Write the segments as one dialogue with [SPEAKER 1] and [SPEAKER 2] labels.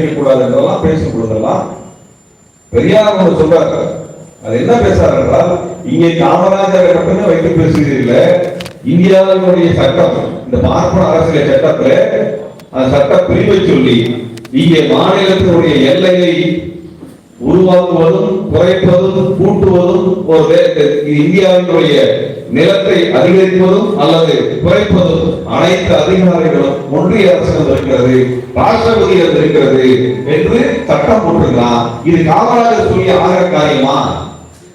[SPEAKER 1] கூடாது என்றெல்லாம் பேசும் பொழுதெல்லாம் பெரியார் அவர் சொல்றாரு. அது என்ன பேசுறாரு என்றால் இங்கே காமராஜரை மட்டுமே வைத்து பேசுகிறீர்கள். இந்தியாவினுடைய சட்டம் இந்த பார்ப்பன அரசியல் சட்டத்துல அந்த சட்ட பிரிவை சொல்லி இங்கே மாநிலத்தினுடைய எல்லையை உருவாக்குவதும் குறைப்பதும் கூட்டுவதும் ஒரு இந்தியாவினுடைய நிலத்தை அதிகரிப்பதும் அல்லது குறைப்பதும் அனைத்து அதிகாரிகளும் ஒன்றிய அரசு இருக்கிறது ராஷ்டிரபதி இருக்கிறது என்று சட்டம் போட்டிருக்கலாம் இது காமராஜர் சொல்லிய ஆகிற காரியமா?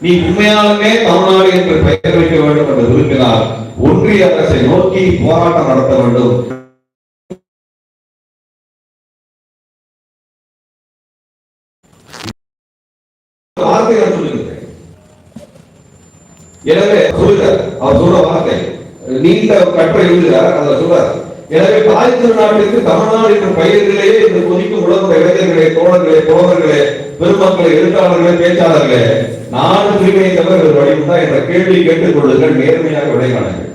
[SPEAKER 1] நீ உண்மையாலுமே தமிழ்நாடு என்று பெயர் வைக்க வேண்டும் என்று விரும்பினால் ஒன்றிய அரசை நோக்கி போராட்டம் நடத்த வேண்டும் வார்த்தை நான் சொல்லுகிறேன் எனவே சொல்லுகிறார். அவர் சொல்ற வார்த்தை. நீண்ட கட்டுரை எழுதுகிறார் அதுல சொல்றார். எனவே தாய் திருநாட்டிற்கு தமிழ்நாடு என்ற பெயரிலேயே இந்த கொதிக்கும் உலக இளைஞர்களே தோழர்களே தோழர்களே பெருமக்களே எழுத்தாளர்களே பேச்சாளர்களே நானும் தூய்மையை தவிர ஒரு வழி என்ற கேள்வி கேட்டுக் கொள்ளுங்கள் நேர்மையாக விடைகாணுங்கள்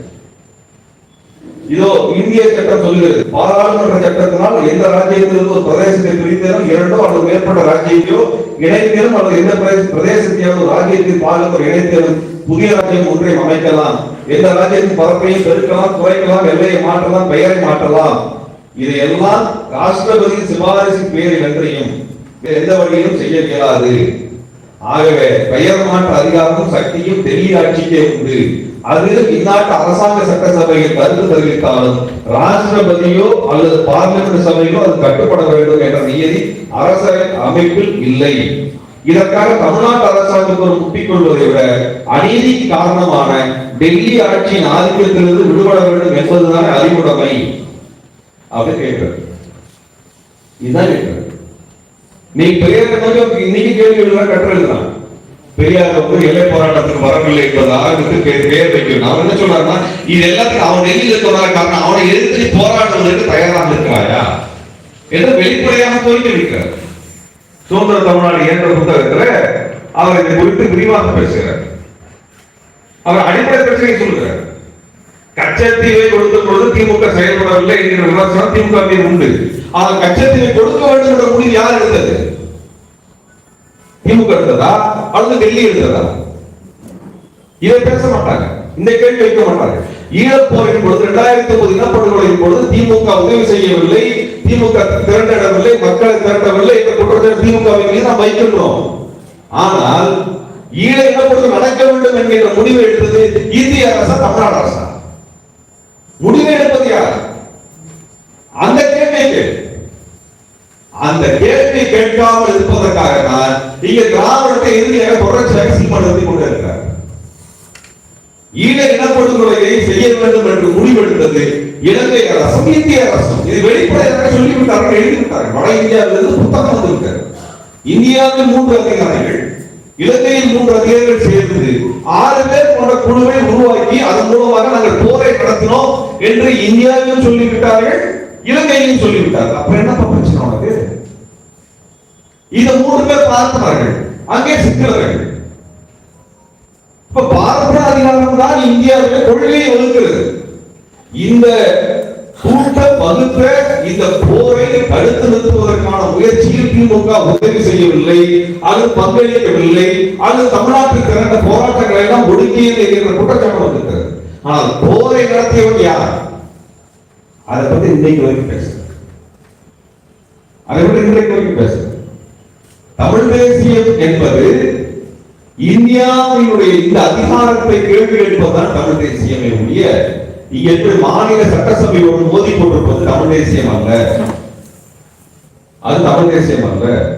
[SPEAKER 1] இதோ இந்திய சட்டம் சொல்கிறது பாராளுமன்ற சட்டத்தினால் எந்த ராஜ்யத்திலிருந்து ஒரு பிரதேசத்தை பிரித்தேனும் இரண்டோ அல்லது மேற்பட்ட ராஜ்யத்தையோ இணைத்தேனும் அல்லது எந்த பிரதேச- பிரதேசத்தையோ ராஜ்யத்தின் பாலுக்கு ஒரு இணைத்தேனும் புதிய ராஜ்யம் ஒன்றையும் அமைக்கலாம். எந்த ராஜ்யத்தின் பரப்பையும் பெருக்கலாம் குறைக்கலாம் எல்லையை மாற்றலாம் பெயரை மாற்றலாம். இதையெல்லாம் ராஷ்டிரபதி சிபாரிசின் பேரில் என்றையும் எந்த வழியிலும் செய்ய இயலாது. ஆகவே பெயர் மாற்ற அதிகாரமும் சக்தியும் டெல்லி ஆட்சிக்கே உண்டு. அது இந்நாட்டு அரசாங்க சட்டசபையில் கருத்து தெரிவித்தாலும் ராஷ்டிரபதியோ அல்லது பார்லிமெண்ட் சபையிலோ அது கட்டுப்பட வேண்டும் என்ற நியதி அரச அமைப்பில் இல்லை. இதற்காக தமிழ்நாட்டு அரசாங்கம் ஒரு முட்டிக் கொள்வதை விட அநீதிக்கு காரணமான டெல்லி ஆட்சியின் ஆதிக்கத்திலிருந்து விடுபட வேண்டும் என்பதுதான் அறிவுடைமை அப்படின்னு கேட்கிறார் இதுதான் கேட்கிறார் நீ பெரியார் கொஞ்சம் இன்னைக்கு கேள்வி எழுதுனா கற்று பெரியார் வந்து எல்லை போராட்டத்துக்கு வரவில்லை என்பதாக ஆரம்பித்து பேர் பேர் வைக்கணும். அவன் என்ன சொல்றாருன்னா இது எல்லாத்துக்கும் அவன் டெல்லியில் இருக்கிறதா காரணம் அவனை எதிர்த்து போராடுவதற்கு தயாராக இருக்கிறாயா? என்று வெளிப்படையாக தோல்விக்கிறார் சுதந்திர தமிழ்நாடு என்ற புத்தகத்துல அவர் இதை குறித்து விரிவாக பேசுகிறார். அவர் அடிப்படை பிரச்சனையை சொல்கிறார் கச்சத்தீவை கொடுத்த பொழுது திமுக செயல்படவில்லை என்கிற விமர்சனம் திமுக மீது உண்டு. ஆனால் கச்சத்தீவை கொடுக்க வேண்டும் என்ற முடிவு யார் எடுத்தது? திமுக எடுத்ததா? அல்லது டெல்லி எடுத்ததா? இதை பேச மாட்டாங்க. இந்த கேள்வி வைக்க மாட்டாங்க. ஈழப்போரின் பொழுது இரண்டாயிரத்தி ஒன்பது இனப்படுகொலையின் பொழுது திமுக உதவி செய்யவில்லை. திமுக திரண்டவில்லை மக்களை திரண்டவில்லை என்ற குற்றச்சாட்டு திமுகவின் மீது நாம் வைக்கின்றோம். ஆனால் ஈழ இனப்பொழுது நடக்க வேண்டும் என்கின்ற முடிவை எடுத்தது இந்திய அரசா தமிழ்நாடு அரசா? முடிவை எடுப்பது யார்? அந்த கேள்விக்கு. அந்த கேள்வி கேட்காமல் இருப்பதற்காக தான் இங்க திராவிடத்தை இறுதியாக தொடர்ச்சியாக சீமானத்தை கொண்டிருக்கிறார் ஈழ இனப்படுகொலையை செய்ய வேண்டும் என்று முடிவெடுத்தது இலங்கை அரசும் இந்திய அரசும் இது வெளிப்படையாக சொல்லிவிட்டார்கள் எழுதிவிட்டார்கள். வட இந்தியாவிலிருந்து புத்தகம் வந்திருக்கிறது. இந்தியாவில் மூன்று அதிகாரிகள் இலங்கையில் மூன்று அதிகாரிகள் சேர்ந்து ஆறு பேர் கொண்ட குழுவை உருவாக்கி அதன் மூலமாக நாங்கள் போரை நடத்தினோம் என்று இந்தியாவிலும் சொல்லிவிட்டார்கள் இலங்கையிலும் சொல்லிவிட்டார்கள். அப்புறம் என்ன பிரச்சனை உனக்கு? இதை மூன்று பேர் பார்த்தார்கள் அங்கே சிக்கிறார்கள் இப்ப பார்ப்பன அதிகாரம் தான் இந்தியாவிலே கொள்கையை ஒதுக்கிறது இந்த கூட்ட வகுத்த இந்த போரை தடுத்து நிறுத்துவதற்கான முயற்சியில் திமுக உதவி செய்யவில்லை அது பங்களிக்கவில்லை அது தமிழ்நாட்டில் திரண்ட போராட்டங்களை எல்லாம் ஒடுக்கியது என்கிற குற்றச்சாட்டு வந்திருக்கிறது. ஆனால் போரை நடத்தியவன் யார்? அதை பத்தி இன்னைக்கு வரைக்கும் பேசுறேன் அதை பற்றி இன்றைக்கு வரைக்கும் பேசுறேன் தமிழ் தேசியம் என்பது இந்தியாவினுடைய இந்த அதிகாரத்தை கேள்வி எழுப்பதுதான் தமிழ் தேசியமே ஒழிய என்று மாநில மாநில சட்டசபையோடு மோதி கொண்டிருப்பது தமிழ் தேசியம் அல்ல. அது தமிழ் தேசியம் அல்ல.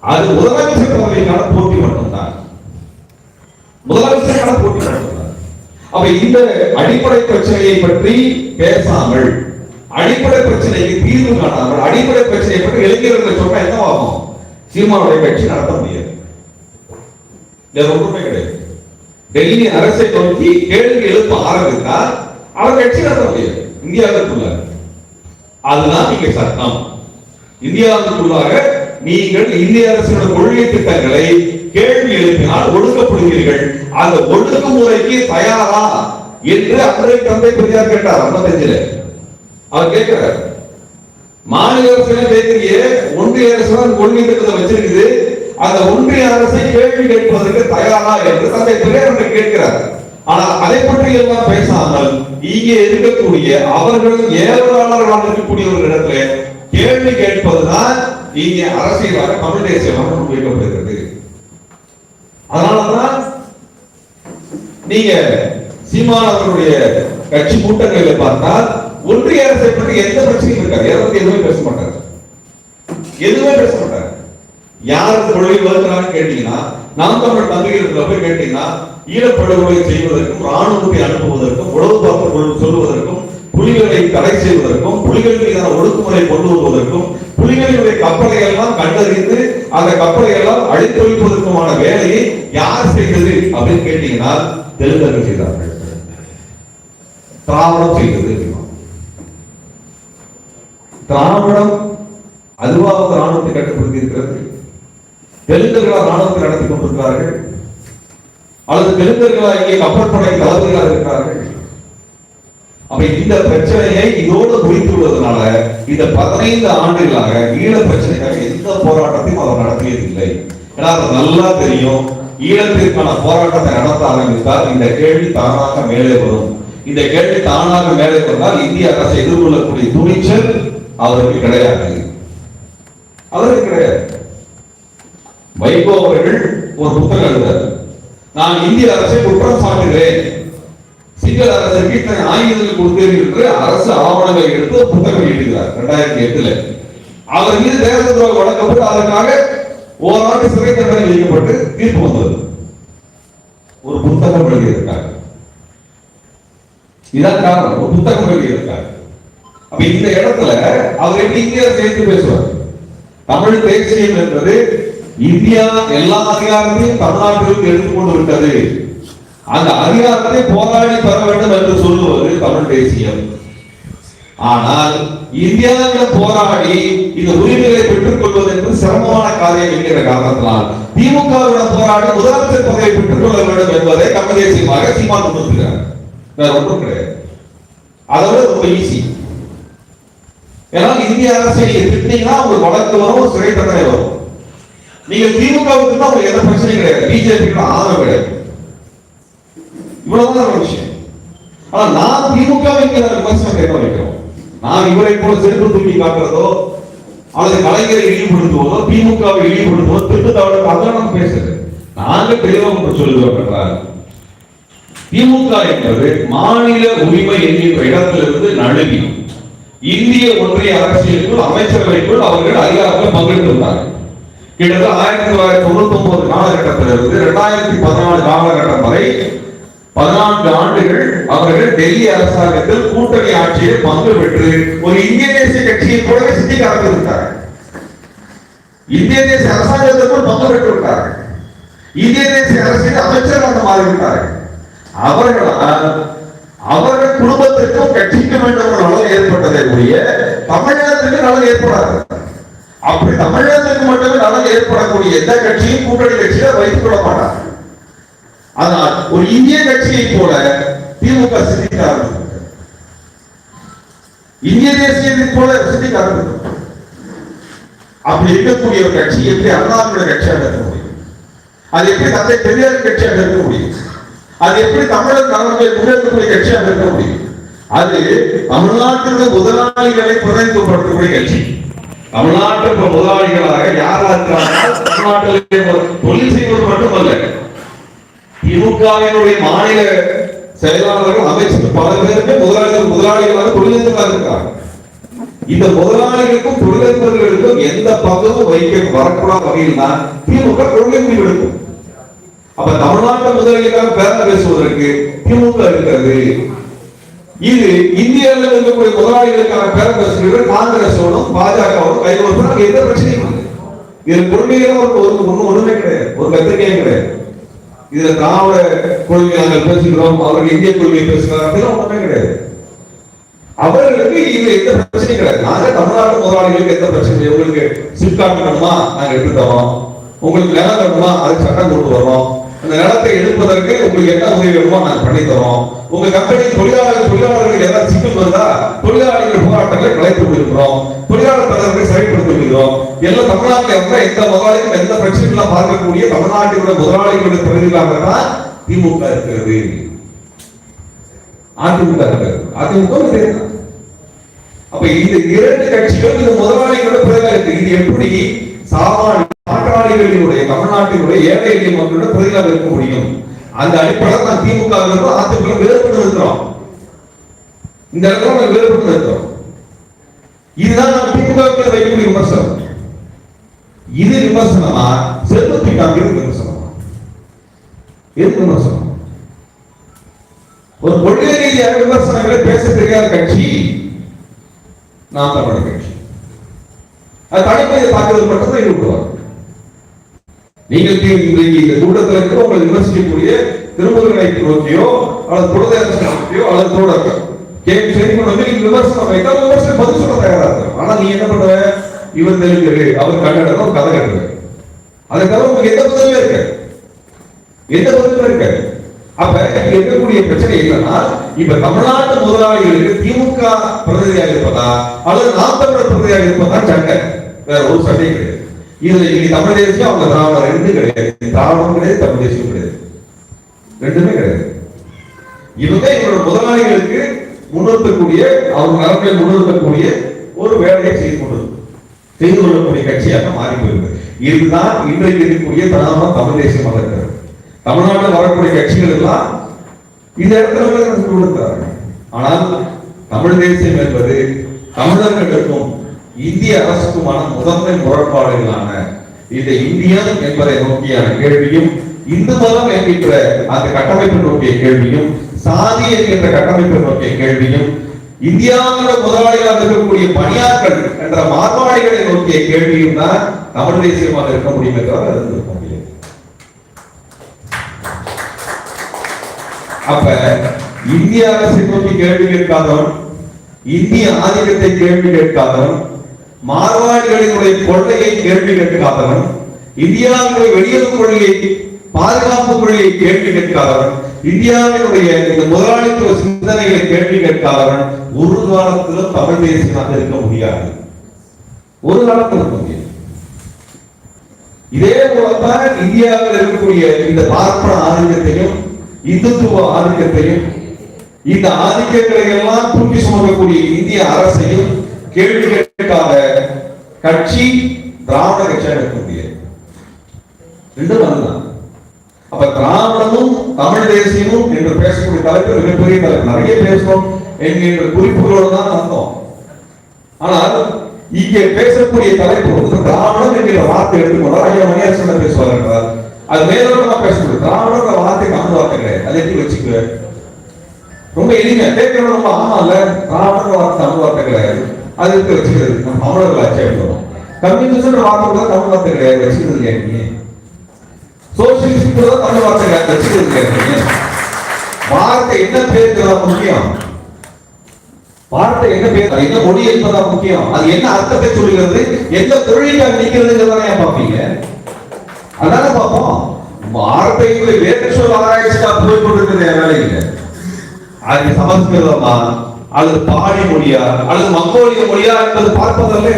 [SPEAKER 1] அது முதலமைச்சர் பதவிக்கான போட்டி மட்டும்தான். முதலமைச்சருக்கான போட்டி மட்டும்தான். அப்ப இந்த அடிப்படை பிரச்சனையை பற்றி பேசாமல் அடிப்படை பிரச்சனைக்கு தீர்வு காணாமல் அடிப்படை பிரச்சனையை பற்றி இளைஞர்கள் சொன்னா என்ன ஆகும் சீமானுடைய கட்சி நடத்த முடியாது. இது ஒன்றுமே கிடையாது. டெல்லி அரசை நோக்கி கேள்வி எழுப்ப ஆரம்பித்தால் அவர் கட்சி நடத்த முடியாது. இந்தியாவிற்குள்ள அதுதான் இங்க சட்டம். இந்தியாவிற்குள்ளாக நீங்கள் இந்திய அரசினுடைய கொள்கை திட்டங்களை கேள்வி எழுப்பினால் ஒடுக்கப்படுவீர்கள். அந்த ஒடுக்குமுறைக்கு தயாரா என்று அன்றைய தந்தை பெரியார் கேட்டார் ஐம்பத்தஞ்சுல. அவர் கேட்கிறார் மாநில அரசு கேட்கிறீங்க ஒன்றிய அரசு கொள்கை திட்டத்தை வச்சிருக்குது. அந்த ஒன்றிய அரசை கேள்வி கேட்பதற்கு தயாரா என்று தந்தை பெரியார் கேட்கிறார். ஆனால் அதை பற்றி எல்லாம் பேசாமல் இங்கே இருக்கக்கூடிய அவர்கள் ஏவலாளர்களாக இருக்கக்கூடிய ஒரு இடத்துல கேள்வி கேட்பதுதான் இங்கே அரசியலாக தமிழ் தேசியமாக முன்வைக்கப்படுகிறது அதனாலதான் நீங்க சீமான் அவர்களுடைய கட்சி கூட்டங்களில் பார்த்தால் ஒன்றிய அரசை பற்றி எந்த பிரச்சனையும் இருக்காது. எதை பத்தி எதுவுமே பேச மாட்டார். எதுவுமே பேச மாட்டார். யார் கொள்கை வகுக்கிறான்னு கேட்டீங்கன்னா நாம் தமிழ் தந்தைகளுக்குள்ள போய் கேட்டீங்கன்னா ஈழப்படுகொலை செய்வதற்கும் ராணுவத்தை அனுப்புவதற்கும் உளவு பார்த்து சொல்வதற்கும் புலிகளை தடை செய்வதற்கும் புலிகள் மீதான ஒடுக்குமுறை கொண்டு வருவதற்கும் புலிகளினுடைய கப்பலை எல்லாம் கண்டறிந்து அந்த கப்பலை எல்லாம் அழித்தொழிப்பதற்குமான வேலையை யார் செய்தது அப்படின்னு கேட்டீங்கன்னா தெலுங்கர்கள் செய்தார்கள். திராவிடம் செய்தது திராவிடம் அதுவாக ராணுவத்தை கட்டுப்படுத்தி இருக்கிறது தெலுங்கர்களா ராணுவத்தை நடத்தி கொண்டிருக்கிறார்கள். அல்லது தெலுங்கர்களா இங்கே கப்பற்படை தளபதிகளாக இருக்கிறார்கள். அப்ப இந்த பிரச்சனையை இதோடு குறித்து விடுவதனால இந்த பதினைந்து ஆண்டுகளாக ஈழ பிரச்சனைக்காக எந்த போராட்டத்தையும் அவர் நடத்தியதில்லை. ஏன்னா அது நல்லா தெரியும். ஈழத்திற்கான போராட்டத்தை நடத்த ஆரம்பித்தால் இந்த கேள்வி தானாக மேலே வரும். இந்த கேள்வி தானாக மேலே வந்தால் இந்திய அரசை எதிர்கொள்ளக்கூடிய துணிச்சல் அவருக்கு கிடையாது. அவருக்கு கிடையாது. வைகோ அவர்கள் ஒரு புத்தகம் எழுதார் நான் இந்திய அரசை குற்றம் சாட்டுகிறேன். சிங்கள அரசுக்கு இத்தனை ஆயுதங்கள் கொடுத்தேன் என்று அரசு ஆவணங்களை எடுத்து ஒரு புத்தகம் எழுதுகிறார் இரண்டாயிரத்தி எட்டுல. அவர் மீது தேச துரோக வழங்கப்பட்டு அதற்காக ஓராண்டு சிறை தண்டனை விதிக்கப்பட்டு தீர்ப்பு வந்தது. ஒரு புத்தகம் எழுதியிருக்கார். இதான் காரணம் ஒரு புத்தகம் எழுதியிருக்கார். அப்ப இந்த இடத்துல அவர் எப்படி இந்தியா சேர்த்து பேசுவார்? தமிழ் தேசியம் என்பது இந்தியா எல்லா அதிகாரத்தையும் தமிழ்நாட்டிற்கு எடுத்துக்கொண்டு விட்டது அந்த அதிகாரத்தை போராடி பெற வேண்டும் என்று சொல்லுவது தமிழ் தேசியம். ஆனால் இந்தியாவிடம் போராடி இந்த உரிமைகளை பெற்றுக் கொள்வது என்பது சிரமமான காரியம் என்கிற காரணத்தினால் திமுகவிடம் போராடி முதலமைச்சர் பதவியை பெற்றுக் கொள்ள வேண்டும் என்பதை தமிழ் தேசியமாக சீமான் முன்னிறுத்துகிறார் வேற ஒன்றும் கிடையாது. அதோட ரொம்ப ஈஸி ஏன்னா இந்திய அரசை எதிர்த்தீங்கன்னா உங்களுக்கு வழக்கு வரும் சிறை தண்டனை வரும். நீங்க திமுகவுக்கு தான் உங்களுக்கு எந்த பிரச்சனையும் கிடையாது. பிஜேபி ஆதரவு கிடையாது. இவ்வளவுதான் ஒரு விஷயம். ஆனா நான் திமுகவுக்கு விமர்சனம் கேட்க வைக்கிறோம் நான் இவரை போல செருப்பு தூக்கி காட்டுறதோ அல்லது கலைஞரை இழிவுபடுத்துவதோ திமுகவை இழிவுபடுத்துவதோ திட்டு தவிர அதான் நம்ம பேசுறது. நாங்க தெளிவாக சொல்லுவோம் என்றால் திமுக என்பது மாநில உரிமை என்கின்ற இடத்திலிருந்து நழுவி இந்திய ஒன்றிய அரசியலுக்குள் அமைச்சரவைக்குள் அவர்கள் அதிகாரத்தில் பங்கெடுத்திருந்தார்கள் கிட்டத்தட்ட ஆயிரத்தி தொள்ளாயிரத்தி தொண்ணூத்தி ஒன்பது காலகட்டத்திலிருந்து இரண்டாயிரத்தி பதினாலு காலகட்டம் வரை பதினான்கு ஆண்டுகள் அவர்கள் டெல்லி அரசாங்கத்தில் கூட்டணி ஆட்சியில் பங்கு பெற்று ஒரு இந்திய தேசிய கட்சியை போலவே சுத்தி கலந்திருந்தார்கள் இந்திய தேசிய அரசாங்கத்திற்குள் பங்கு பெற்று விட்டார்கள் இந்திய தேசிய அரசியல் அமைச்சராக மாறிவிட்டார்கள். அவர்களால் அவர்கள் குடும்பத்திற்கும் கட்சிக்கும் என்ற ஒரு நலன் ஏற்பட்டதை ஒழிய தமிழகத்துக்கு நலன் ஏற்படாது. அப்படி தமிழகத்துக்கு மட்டுமே நலன் ஏற்படக்கூடிய எந்த கட்சியும் கூட்டணி கட்சியில வைத்துக் கொள்ள மாட்டார்கள் ஆனால் ஒரு இந்திய கட்சியை போல திமுக சிந்திக்க ஆரம்பிக்கும் இந்திய தேசியத்தை போல சிந்திக்க ஆரம்பிக்கும் அப்படி இருக்கக்கூடிய ஒரு கட்சி எப்படி அண்ணாமலை கட்சியாக இருக்க முடியும்? அது எப்படி தந்தை பெரியார் கட்சியாக இருக்க முடியும்? அது எப்படி தமிழர் நலன்களை முன்னேற்றக்கூடிய கட்சியாக இருக்க முடியும்? அது தமிழ்நாட்டிற்கு முதலாளிகளை பிரதிநிதித்துவப்படுத்தக்கூடிய கட்சி. தமிழ்நாட்டு முதலாளிகளாக யாரா இருக்கிறாங்க தமிழ்நாட்டிலே தொழில் செய்வது மட்டுமல்ல திமுகவினுடைய மாநில செயலாளர்கள் அமைச்சர் பல பேருக்கு முதலாளிகள் முதலாளிகளாக தொழிலதிபர்களாக இருக்காங்க இந்த முதலாளிகளுக்கும் தொழிலதிபர்களுக்கும் எந்த பங்கும் வைக்க வரக்கூடாத வகையில் தான் திமுக கொள்கை முடிவெடுக்கும் அப்ப தமிழ்நாட்டு முதலாளிகளாக பேரம் பேசுவதற்கு திமுக இருக்கிறது. இது இந்தியாவில் இருக்கக்கூடிய முதலாளிகளுக்கான பேரம் காங்கிரஸோடும் பாஜகவோடும் கைகோர்த்து எந்த பிரச்சனையும் இல்லை. இது கொள்கையில ஒரு ஒரு ஒண்ணு ஒண்ணுமே கிடையாது. ஒரு கத்திரிக்கையும் கிடையாது. இதுல திராவிட கொள்கை நாங்கள் பேசுகிறோம் அவர்கள் இந்திய கொள்கையை பேசுகிறார் அப்படிலாம் ஒண்ணுமே கிடையாது. அவர்களுக்கு இது எந்த பிரச்சனையும் கிடையாது. நாங்க தமிழ்நாட்டு முதலாளிகளுக்கு எந்த பிரச்சனையும் உங்களுக்கு சிப்காட் வேணுமா? நாங்க எடுத்துட்டு வரோம். உங்களுக்கு நிலம் வேணுமா? அதுக்கு சட்டம் கொண்டு வரோம் அந்த நிலத்தை எடுப்பதற்கு உங்களுக்கு என்ன உதவி வேணுமோ நாங்கள் பண்ணி தரோம். உங்க கம்பெனி தொழிலாளர் தொழிலாளர்களுக்கு ஏதாவது சிக்கல் வருதா தொழிலாளர்கள் போராட்டங்களை கலைத்து விடுகிறோம் தொழிலாளர் பிரதமரை சரிப்படுத்தி விடுகிறோம் எல்லா தமிழ்நாட்டில் இருந்தா எந்த முதலாளிக்கும் எந்த பிரச்சனைகளும் பார்க்கக்கூடிய தமிழ்நாட்டினுடைய முதலாளிகளுடைய பிரதிநிதிகளாக தான் திமுக இருக்கிறது. அதிமுக இருக்கிறது. அதிமுக அப்ப இந்த இரண்டு கட்சிகளும் இந்த முதலாளிகளோட பிரதிநிதி இது எப்படி? சாமானிய பாட்டாளிகளினுடைய தமிழ்நாட்டினுடைய ஏழை எளிய மக்களோட பிரதிநிதியாக இருக்க முடியும். அந்த அடிப்படையில் நான் திமுக அதிமுக வேறுபட்டு இருக்கிறோம் இந்த இடத்துல நாங்கள் வேறுபட்டு இருக்கிறோம் இதுதான் நம்ம திமுக வுக்கு வைக்கக்கூடிய விமர்சனம். இது விமர்சனமா? செல்வத்தை காண்கிறது விமர்சனமா? எது விமர்சனம்? ஒரு கொள்கை ரீதியாக விமர்சனங்களை பேச தெரியாத கட்சி நாம் தமிழக கட்சி. அது தனிப்படையை பார்க்கறது மட்டும்தான் ஈடுபடுவார் நீங்கள் இன்றைக்கு இந்த கூட்டத்தில் இருக்க உங்களை விமர்சிக்கக்கூடிய திருமுருகனை நோக்கியோ அல்லது குலதேவத்தை நோக்கியோ அல்லது தோழர் கேள்வி சரி வந்து நீங்க விமர்சனம் வைத்தால் விமர்சனம் பதில் சொல்ல தயாரா இருக்கும். ஆனா நீ என்ன பண்ணுவ? இவர் தெலுங்கு அவர் கன்னடம் ஒரு கதை கட்டுற அதை தவிர உங்களுக்கு எந்த பதிலுமே இருக்க எந்த பதிலும் இருக்க அப்ப இருக்கக்கூடிய பிரச்சனை என்னன்னா இப்ப தமிழ்நாட்டு முதலாளிகளுக்கு திமுக பிரதிநிதியாக இருப்பதா அல்லது நாம் தமிழர் பிரதிநிதியாக இருப்பதா சண்டை. வேற ஒரு சண்டையும் கிடையாது. இதுல இன்னைக்கு தமிழ் தேசியம் அவங்க திராவிடம் ரெண்டு கிடையாது. திராவிடம் கிடையாது தமிழ் தேசியம் கிடையாது. ரெண்டுமே கிடையாது. இவங்க இவரோட முதலாளிகளுக்கு முன்னிறுத்தக்கூடிய அவங்க நலன்களை முன்னிறுத்தக்கூடிய ஒரு வேலையை செய்து கொண்டு செய்து கொள்ளக்கூடிய கட்சியாக மாறி போயிருக்கு. இதுதான் இன்றைக்கு இருக்கக்கூடிய தனாம தமிழ் தேசியமாக இருக்கிறது. தமிழ்நாட்டில் வரக்கூடிய கட்சிகள் எல்லாம் இந்த இடத்துல போய் கொடுக்கிறார்கள் ஆனால் தமிழ் தேசியம் என்பது தமிழர்களுக்கும் இந்திய அரசுக்குமான முதன்மை முரண்பாடுகளான இந்த இந்தியம் என்பதை நோக்கியான கேள்வியும் இந்து மதம் என்கின்ற அந்த கட்டமைப்பை நோக்கிய கேள்வியும் சாதி என்கின்ற கட்டமைப்பை நோக்கிய கேள்வியும் இந்தியாவில் முதலாளிகளாக இருக்கக்கூடிய பணியாட்கள் என்ற மார்வாடிகளை நோக்கிய கேள்வியும் தான் தமிழ் தேசியமாக இருக்க முடியுமே தவிர அது முடியாது அப்ப இந்திய அரசை நோக்கி கேள்வி கேட்காதவன் இந்திய ஆதிக்கத்தை கேள்வி கேட்காதவன் மார்வாடிகளினுடைய கொள்கையை கேள்வி கேட்காதவன் இந்தியாவினுடைய வெளியுறவு கொள்கையை பாதுகாப்பு கொள்கையை கேள்வி கேட்காதவன் இந்தியாவினுடைய இந்த முதலாளித்துவ சிந்தனைகளை கேள்வி கேட்காதவன் ஒரு காலத்திலும் தமிழ் தேசியமாக இருக்க முடியாது. ஒரு காலத்தில் இருக்க முடியாது. இதே போலத்தான் இந்தியாவில் இருக்கக்கூடிய இந்த பார்ப்பன ஆதிக்கத்தையும் இந்துத்துவ ஆதிக்கத்தையும் இந்த ஆதிக்கங்களை எல்லாம் தூக்கி சுமக்கக்கூடிய இந்திய அரசையும் கேள்வி கட்சி திராவிட கட்சியாக இருக்க முடியாது ரெண்டும் அதுதான். அப்ப திராவிடமும் தமிழ் தேசியமும் என்று பேசக்கூடிய தலைப்பு மிகப்பெரிய தலைப்பு. நிறைய பேசுறோம். என்கின்ற குறிப்புகளோடு தான் வந்தோம். ஆனால் இங்கே பேசக்கூடிய தலைப்பு வந்து திராவிடம் என்கிற வார்த்தை எடுத்துக்கொண்டால் ஐயா மணியரசன் பேசுவார் என்றார் அது மேலோட்டமா பேசக்கூடிய திராவிடங்கிற வார்த்தை தமிழ் வார்த்தை கிடையாது. அதை எப்படி வச்சுக்க ரொம்ப எளிமையா. கேட்கிறோம் ரொம்ப ஆமா இல்ல திராவிடங்கிற வார்த்தை தமிழ் வார்த்தை கிடையாது. அது எடுத்து வச்சுக்கிறது. நம்ம தமிழர்கள் ஆட்சி கம்யூனிஸ்ட் வார்த்தை கூட தமிழ் வார்த்தை கிடையாது. வச்சுக்கிறது இல்லையா சோசியலிஸ்ட் கூட தமிழ் வார்த்தை கிடையாது. வச்சுக்கிறது இல்லையா வார்த்தை என்ன பேருங்கிறதா முக்கியம்? வார்த்தை என்ன பேர்? என்ன மொழி என்பதா முக்கியம். அது என்ன அர்த்தத்தை சொல்லுகிறது? எந்த தொழிலுக்காக நிக்கிறதுங்கிறத ஏன் பார்ப்பீங்க. அதானே பார்ப்போம். வார்த்தைகளை வேறு சொல் ஆராய்ச்சிக்கா போய் கொண்டிருக்கிறது என் வேலை இல்லை அது சமஸ்கிருதமா? அல்லது பாடி மொழியா அல்லது மங்கோலிய மொழியா என்பது பார்ப்பதல்ல